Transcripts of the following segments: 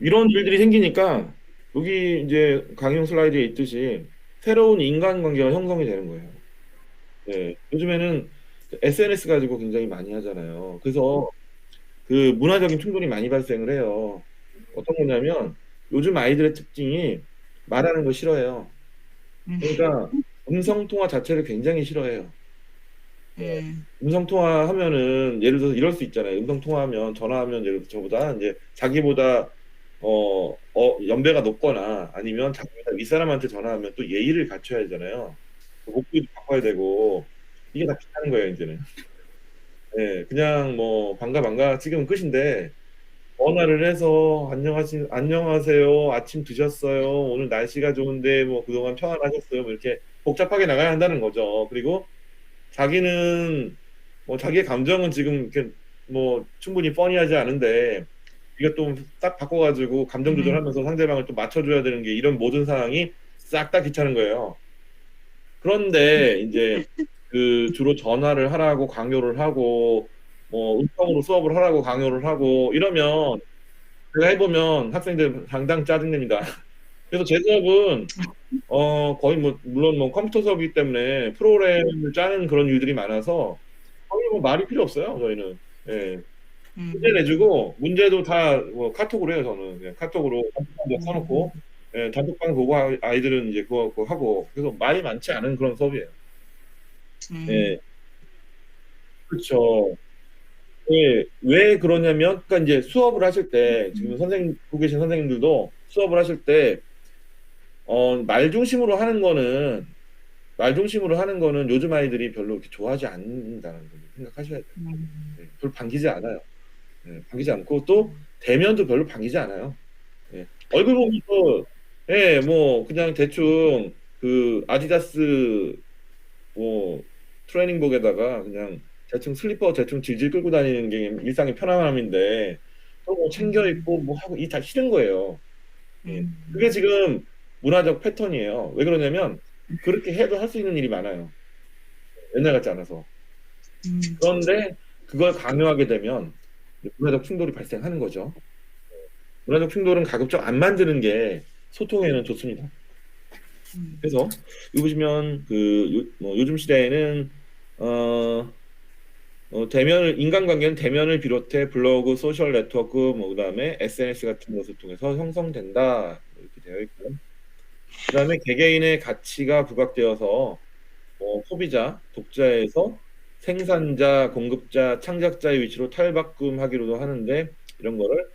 이런 일들이 생기니까 여기 이제 강용 슬라이드에 있듯이 새로운 인간관계가 형성이 되는 거예요. 네, 요즘에는 SNS 가지고 굉장히 많이 하잖아요. 그래서 그 문화적인 충돌이 많이 발생을 해요. 어떤 거냐면 요즘 아이들의 특징이 말하는 거 싫어해요. 그러니까 음성 통화 자체를 굉장히 싫어해요. 음. 음성 통화하면은 예를 들어서 이럴 수 있잖아요. 음성 통화하면 전화하면 예를 들어 저보다 이제 자기보다 어, 어 연배가 높거나 아니면 자기보다 윗사람한테 전화하면 또 예의를 갖춰야 되잖아요. 목소리도 바꿔야 되고 이게 다 귀찮은 거예요, 이제는. 네, 그냥 뭐 반가 반가 지금은 끝인데 전화를 해서 안녕하시 안녕하세요. 아침 드셨어요? 오늘 날씨가 좋은데 뭐 그동안 평안하셨어요? 뭐 이렇게 복잡하게 나가야 한다는 거죠. 그리고 자기는 뭐 자기의 감정은 지금 이렇게 뭐 충분히 뻔히하지 않은데 이것 딱 바꿔가지고 감정 조절하면서 상대방을 또 맞춰줘야 되는 게 이런 모든 상황이 싹 다 귀찮은 거예요. 그런데 이제 그 주로 전화를 하라고 강요를 하고 뭐 음성으로 수업을 하라고 강요를 하고 이러면 제가 해보면 학생들 당당 짜증냅니다. 그래서 제 수업은 어 거의 뭐 물론 뭐 컴퓨터 수업이기 때문에 프로그램을 짜는 그런 일들이 많아서 거의 뭐 말이 필요 없어요 저희는. 예. 문제 내주고 문제도 다 뭐 카톡으로 해요 저는 그냥 카톡으로 단톡방 써놓고 예, 단톡방 보고 아이들은 이제 그거, 그거 하고 그래서 말이 많지 않은 그런 수업이에요. 음. 예. 그렇죠. 예, 왜 그러냐면, 그러니까 이제 수업을 하실 때, 지금 선생님, 보고 계신 선생님들도 수업을 하실 때, 어, 말 중심으로 하는 거는, 말 중심으로 하는 거는 요즘 아이들이 별로 이렇게 좋아하지 않는다는 걸 생각하셔야 돼요. 음. 네, 별로 반기지 않아요. 네, 반기지 않고, 또, 대면도 별로 반기지 않아요. 네, 얼굴 보면서, 예, 뭐, 그냥 대충, 그, 아디다스, 뭐, 트레이닝복에다가 그냥 대충 슬리퍼 대충 질질 끌고 다니는 게 일상의 편안함인데 또 뭐 챙겨 입고 뭐 하고 이 다 싫은 거예요. 예. 그게 지금 문화적 패턴이에요. 왜 그러냐면 그렇게 해도 할 수 있는 일이 많아요. 옛날 같지 않아서. 그런데 그걸 강요하게 되면 문화적 충돌이 발생하는 거죠. 문화적 충돌은 가급적 안 만드는 게 소통에는 좋습니다. 그래서 여기 보시면 그 요, 뭐 요즘 시대에는 어, 어, 대면을 인간관계는 대면을 비롯해 블로그, 소셜 네트워크, 뭐 그다음에 SNS 같은 것을 통해서 형성된다 이렇게 되어 있고, 그다음에 개개인의 가치가 부각되어서 뭐 소비자, 독자에서 생산자, 공급자, 창작자의 위치로 탈바꿈하기로도 하는데 이런 거를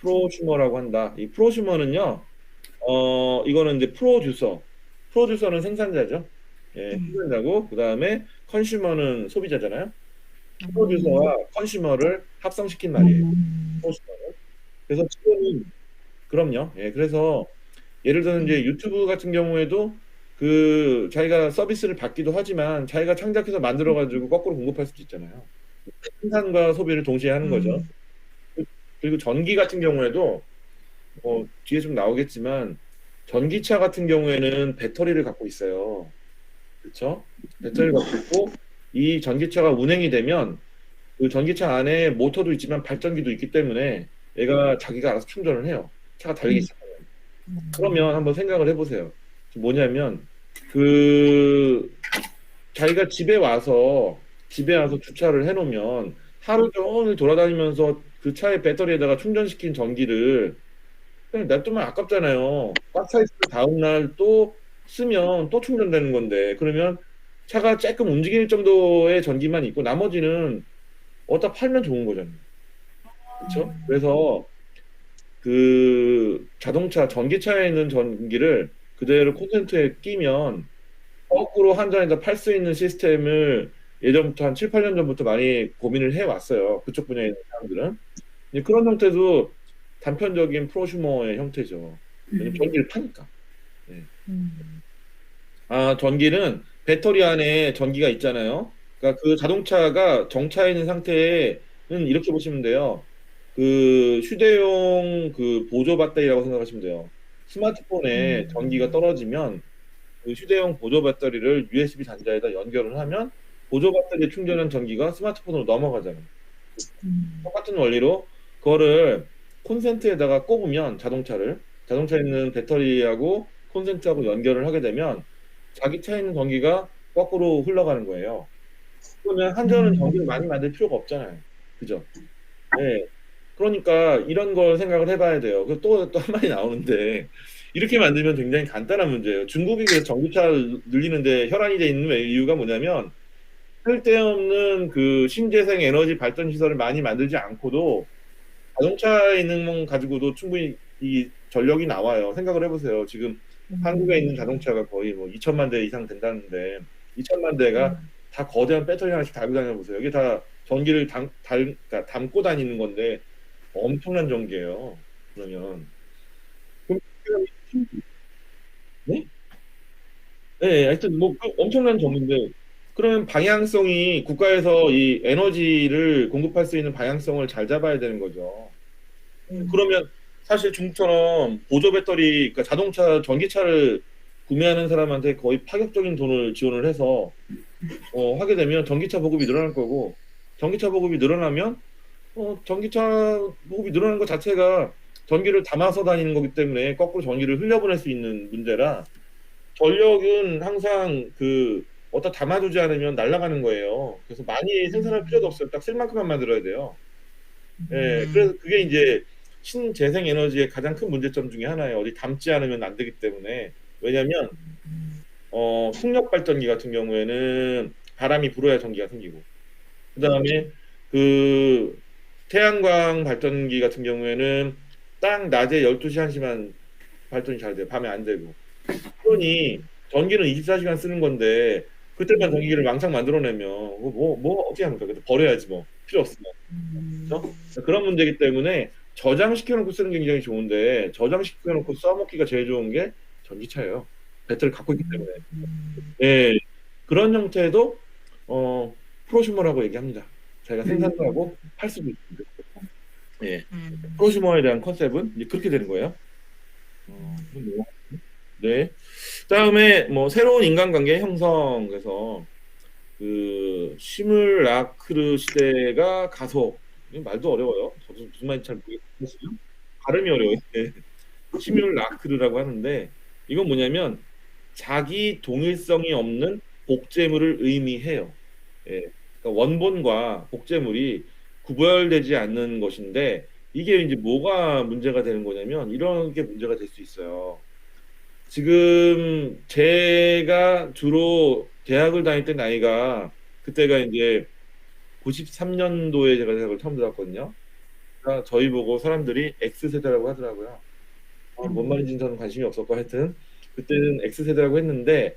프로슈머라고 한다. 이 프로슈머는요, 어 이거는 이제 프로듀서, 프로듀서는 생산자죠. 예, 생산자고 그 다음에 컨슈머는 소비자잖아요. 프로듀서와 컨슈머를 합성시킨 말이에요. 프로슈머는. 그래서 지금은 그럼요. 예, 그래서 예를 들어 이제 유튜브 같은 경우에도 그 자기가 서비스를 받기도 하지만 자기가 창작해서 만들어 가지고 거꾸로 공급할 수도 있잖아요. 생산과 소비를 동시에 하는 거죠. 그리고 전기 같은 경우에도 뭐 뒤에 좀 나오겠지만 전기차 같은 경우에는 배터리를 갖고 있어요. 그렇죠? 배터리를 갖고 있고 이 전기차가 운행이 되면 그 전기차 안에 모터도 있지만 발전기도 있기 때문에 얘가 자기가 알아서 충전을 해요. 차가 달리기 시작하면. 그러면 한번 생각을 해보세요. 뭐냐면 그 자기가 집에 와서 집에 와서 주차를 해놓으면 하루 종일 돌아다니면서 그 차의 배터리에다가 충전시킨 전기를 그냥 냅두면 아깝잖아요. 꽉 차 있으면 다음 날 또 쓰면 또 충전되는 건데 그러면 차가 조금 움직일 정도의 전기만 있고 나머지는 어디다 팔면 좋은 거잖아요. 그렇죠? 그래서 그 자동차 전기차에 있는 전기를 그대로 콘센트에 끼면 거꾸로 한전에다 팔수 있는 시스템을 예전부터 한 7, 8년 전부터 많이 고민을 해 왔어요. 그쪽 분야에 있는 사람들은. 그런 형태도 단편적인 프로슈머의 형태죠. 전기를 파니까. 네. 아, 전기는 배터리 안에 전기가 있잖아요. 그러니까 그 자동차가 정차해 있는 상태에는 이렇게 보시면 돼요. 그 휴대용 그 보조 배터리라고 생각하시면 돼요. 스마트폰에 음. 전기가 떨어지면 그 휴대용 보조 배터리를 USB 단자에다 연결을 하면 보조 배터리 충전한 전기가 스마트폰으로 넘어가잖아요. 음. 똑같은 원리로 그거를 콘센트에다가 꼽으면 자동차를 자동차에 있는 배터리하고 콘센트하고 연결을 하게 되면 자기 차에 있는 전기가 거꾸로 흘러가는 거예요. 그러면 한전은 음. 전기를 많이 만들 필요가 없잖아요. 그죠? 네. 그러니까 이런 걸 생각을 해봐야 돼요. 그 또, 또 한 마디 나오는데, 이렇게 만들면 굉장히 간단한 문제예요. 중국이 그래서 전기차를 늘리는데 혈안이 돼 있는 이유가 뭐냐면, 쓸데없는 그 신재생 에너지 발전 시설을 많이 만들지 않고도 자동차에 있는 것 가지고도 충분히 이 전력이 나와요. 생각을 해보세요. 지금 한국에 있는 자동차가 거의 뭐 2천만 대 이상 된다는데 2천만 대가 다 거대한 배터리 하나씩 달고 다녀 보세요. 여기 다 전기를 담, 달, 그러니까 담고 다니는 건데 엄청난 전기예요. 그러면 그럼 네? 네, 하여튼 뭐그 엄청난 전기인데 그러면 방향성이 국가에서 이 에너지를 공급할 수 있는 방향성을 잘 잡아야 되는 거죠. 그러면 사실 중국처럼 보조 배터리, 그러니까 자동차, 전기차를 구매하는 사람한테 거의 파격적인 돈을 지원을 해서 어, 하게 되면 전기차 보급이 늘어날 거고 전기차 보급이 늘어나면 어, 전기차 보급이 늘어나는 것 자체가 전기를 담아서 다니는 거기 때문에 거꾸로 전기를 흘려보낼 수 있는 문제라 전력은 항상 그 어디다 담아두지 않으면 날아가는 거예요. 그래서 많이 생산할 필요도 없어요. 딱 쓸 만큼만 만들어야 돼요. 예, 그래서 그게 이제 신재생 에너지의 가장 큰 문제점 중에 하나예요. 어디 담지 않으면 안 되기 때문에. 왜냐면, 어, 풍력 발전기 같은 경우에는 바람이 불어야 전기가 생기고, 그 다음에 그 태양광 발전기 같은 경우에는 딱 낮에 12시, 1시만 발전이 잘 돼요. 밤에 안 되고. 그러니 전기는 24시간 쓰는 건데, 그때만 전기를 왕창 만들어내면, 뭐, 뭐, 뭐 어떻게 합니까? 그래도 버려야지 뭐. 필요 없으면. 그렇죠? 그런 문제이기 때문에 저장시켜놓고 쓰는 게 굉장히 좋은데 저장시켜놓고 써먹기가 제일 좋은 게 전기차예요. 배터리 갖고 있기 때문에. 예, 그런 형태도 어, 프로슈머라고 얘기합니다. 자기가 생산도 하고 팔 수도 있는데. 예, 프로슈머에 대한 컨셉은 이제 그렇게 되는 거예요. 어, 뭐, 네. 다음에 뭐 새로운 인간관계 형성 그래서 그 시뮬라크르 시대가 가속 말도 어려워요. 저도 무슨 말인지 잘 모르겠어요. 발음이 어려워요. 네. 시뮬라크르라고 하는데 이건 뭐냐면 자기 동일성이 없는 복제물을 의미해요. 예. 그러니까 원본과 복제물이 구별되지 않는 것인데 이게 이제 뭐가 문제가 되는 거냐면 이런 게 문제가 될 수 있어요. 지금 제가 주로 대학을 다닐 때 나이가 그때가 이제 93년도에 제가 대학을 처음 들어갔거든요. 그러니까 저희 보고 사람들이 X세대라고 하더라고요. 아, 뭔 말인지는 저는 관심이 없었고 하여튼 그때는 X세대라고 했는데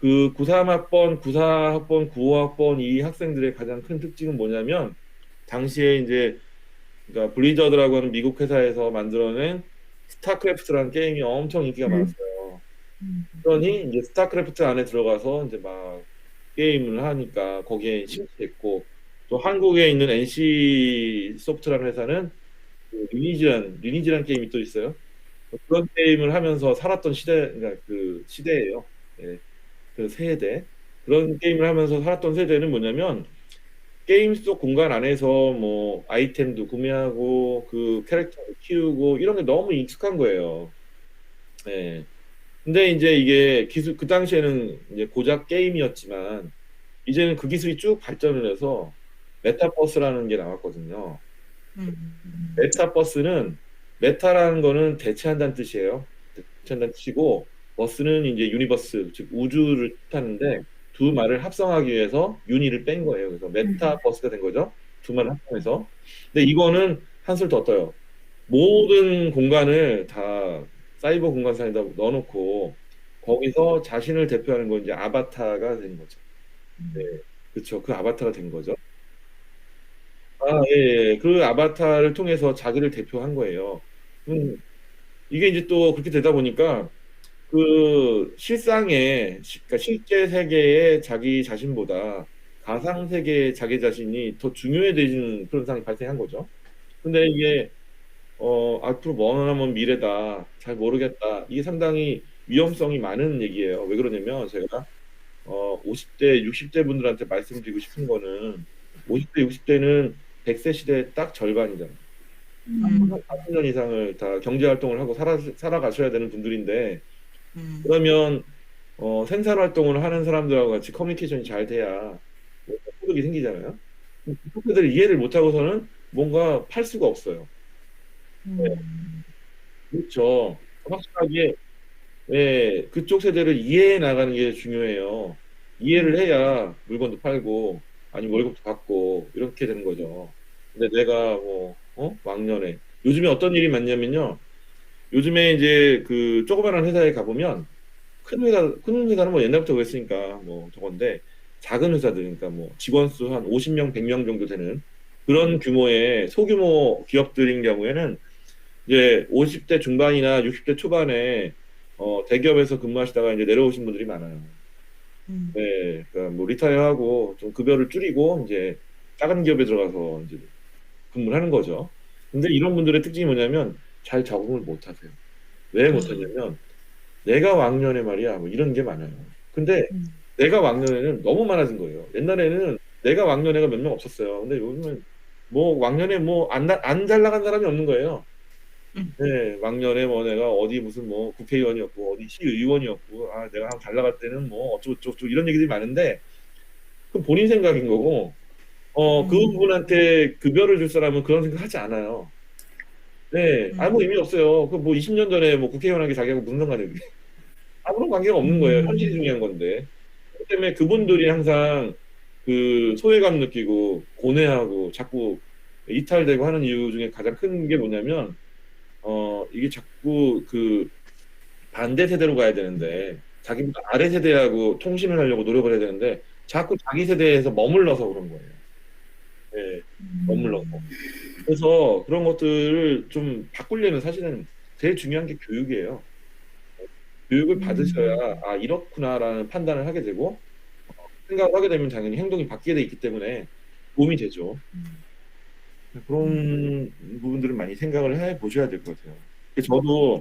그 93학번, 94학번, 95학번 이 학생들의 가장 큰 특징은 뭐냐면 당시에 이제 그러니까 블리저드라고 하는 미국 회사에서 만들어낸 스타크래프트라는 게임이 엄청 인기가 많았어요. 그러니 이제 스타크래프트 안에 들어가서 이제 막 게임을 하니까 거기에 심취했고 또 한국에 있는 NC 소프트라는 회사는 그 리니지란 리니지란 게임이 또 있어요. 그런 게임을 하면서 살았던 시대 그러니까 그 시대예요. 예. 그 세대 그런 게임을 하면서 살았던 세대는 뭐냐면 게임 속 공간 안에서 뭐 아이템도 구매하고 그 캐릭터를 키우고 이런 게 너무 익숙한 거예요. 예. 근데 이제 이게 기술 그 당시에는 이제 고작 게임이었지만 이제는 그 기술이 쭉 발전을 해서 메타버스라는 게 나왔거든요. 메타버스는 메타라는 거는 대체한다는 뜻이에요. 대체한다는 뜻이고 버스는 이제 유니버스 즉 우주를 뜻하는데 두 말을 합성하기 위해서 유니를 뺀 거예요. 그래서 메타 버스가 된 거죠. 두 말을 합성해서. 근데 이거는 한술 더 떠요. 모든 공간을 다 사이버 공간상에다 넣어놓고 거기서 자신을 대표하는 건 이제 아바타가 된 거죠. 네, 그렇죠. 그 아바타가 된 거죠. 아, 예, 예. 그 아바타를 통해서 자기를 대표한 거예요. 음, 이게 이제 또 그렇게 되다 보니까 그 실상의 시- 그러니까 실제 세계의 자기 자신보다 가상 세계의 자기 자신이 더 중요해지는 그런 상황이 발생한 거죠. 근데 이게 어, 앞으로 머나먼 미래다. 잘 모르겠다. 이게 상당히 위험성이 많은 얘기예요. 왜 그러냐면 제가 어, 50대, 60대 분들한테 말씀드리고 싶은 거는 50대, 60대는 100세 시대 딱 절반이잖아요. 음. 40년 이상을 다 경제 활동을 하고 살아 살아가셔야 되는 분들인데 음. 그러면 어, 생산 활동을 하는 사람들하고 같이 커뮤니케이션이 잘 돼야 소득이 생기잖아요. 그쪽 세대를 이해를 못 하고서는 뭔가 팔 수가 없어요. 음. 그렇죠. 확실하게 예, 그쪽 세대를 이해해 나가는 게 중요해요. 이해를 해야 물건도 팔고 아니면 월급도 받고 이렇게 되는 거죠. 근데 내가 뭐 어? 왕년에 요즘에 어떤 일이 많냐면요. 요즘에 이제 그 조그마한 회사에 가보면 큰 회사 큰 회사는 뭐 옛날부터 그랬으니까 뭐 저건데 작은 회사들 그러니까 뭐 직원 수 한 50명, 100명 정도 되는 그런 규모의 소규모 기업들인 경우에는 이제 50대 중반이나 60대 초반에 어, 대기업에서 근무하시다가 이제 내려오신 분들이 많아요. 음. 네, 그러니까 뭐 리타이어하고 좀 급여를 줄이고 이제 작은 기업에 들어가서 이제 근무를 하는 거죠. 근데 이런 분들의 특징이 뭐냐면 잘 적응을 못 하세요. 왜 못 하냐면 내가 왕년에 말이야 뭐 이런 게 많아요. 근데 음. 내가 왕년에는 너무 많아진 거예요. 옛날에는 내가 왕년에가 몇 명 없었어요. 근데 요즘은 뭐 왕년에 뭐 안 안 잘 나간 사람이 없는 거예요. 음. 네, 왕년에 뭐 내가 어디 무슨 뭐 국회의원이었고 어디 시의원이었고 아 내가 잘 나갈 때는 뭐 어쩌고 저쩌고 이런 얘기들이 많은데 그 본인 생각인 거고 어 음. 그분한테 급여를 줄 사람은 그런 생각 하지 않아요. 네, 음. 아무 의미 없어요. 그 뭐 20년 전에 뭐 국회의원하게 자기하고 무슨 상관이에요? 아무런 관계가 없는 거예요. 음. 현실이 중요한 건데. 그렇기 때문에 그분들이 항상 그 소외감 느끼고 고뇌하고 자꾸 이탈되고 하는 이유 중에 가장 큰 게 뭐냐면 어 이게 자꾸 그 반대 세대로 가야 되는데 자기보다 아래 세대하고 통신을 하려고 노력을 해야 되는데 자꾸 자기 세대에서 머물러서 그런 거예요. 네, 머물러서. 그래서 그런 것들을 좀 바꾸려면 사실은 제일 중요한 게 교육이에요. 교육을 음. 받으셔야 아 이렇구나라는 판단을 하게 되고 어, 생각을 하게 되면 당연히 행동이 바뀌게 돼 있기 때문에 도움이 되죠. 그런 부분들을 많이 생각을 해 보셔야 될 것 같아요. 저도